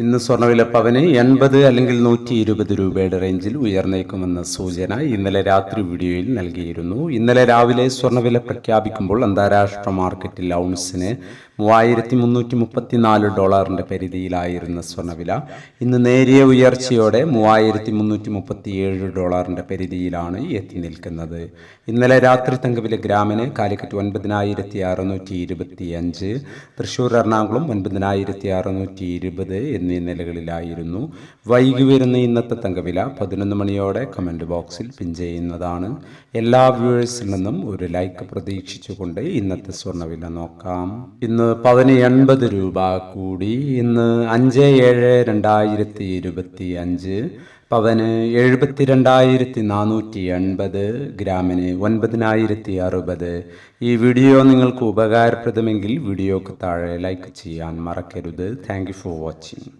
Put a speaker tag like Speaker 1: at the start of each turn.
Speaker 1: ഇന്ന് സ്വർണവില പവന് എൺപത് അല്ലെങ്കിൽ നൂറ്റി ഇരുപത് രൂപയുടെ റേഞ്ചിൽ ഉയർന്നേക്കുമെന്ന സൂചന ഇന്നലെ രാത്രി വീഡിയോയിൽ നൽകിയിരുന്നു. ഇന്നലെ രാവിലെ സ്വർണവില പ്രഖ്യാപിക്കുമ്പോൾ അന്താരാഷ്ട്ര മാർക്കറ്റിൽ ഔൺസിന് മൂവായിരത്തി മുന്നൂറ്റി മുപ്പത്തിനാല് ഡോളറിന്റെ പരിധിയിലായിരുന്ന സ്വർണവില ഇന്ന് നേരിയ ഉയർച്ചയോടെ മൂവായിരത്തി മുന്നൂറ്റി മുപ്പത്തിയേഴ് ഡോളറിന്റെ പരിധിയിലാണ് എത്തി നിൽക്കുന്നത്. ഇന്നലെ രാത്രി തങ്കവില ഗ്രാമിന് കാലിക്കറ്റ് ഒൻപതിനായിരത്തി അറുന്നൂറ്റി ഇരുപത്തി അഞ്ച് തൃശ്ശൂർ എറണാകുളം ഒൻപതിനായിരത്തി അറുന്നൂറ്റി ഇരുപത് എന്നീ നിലകളിലായിരുന്നു. വൈകി വരുന്ന ഇന്നത്തെ തങ്കവില പതിനൊന്ന് മണിയോടെ കമന്റ് ബോക്സിൽ പിൻ ചെയ്യുന്നതാണ്. എല്ലാ വ്യൂവേഴ്സിൽ നിന്നും ഒരു ലൈക്ക് പ്രതീക്ഷിച്ചുകൊണ്ട് ഇന്നത്തെ സ്വർണവില നോക്കാം. ഇന്ന് പതിന് എൺപത് രൂപ കൂടി. ഇന്ന് അഞ്ച് ഏഴ് രണ്ടായിരത്തി ഇരുപത്തി അഞ്ച് പവന് എഴുപത്തിരണ്ടായിരത്തി നാനൂറ്റി എൺപത് ഗ്രാമിന് ഒൻപതിനായിരത്തി അറുപത് ഈ വീഡിയോ നിങ്ങൾക്ക് ഉപകാരപ്രദമെങ്കിൽ വീഡിയോക്ക് താഴെ ലൈക്ക് ചെയ്യാൻ മറക്കരുത്. Thank for watching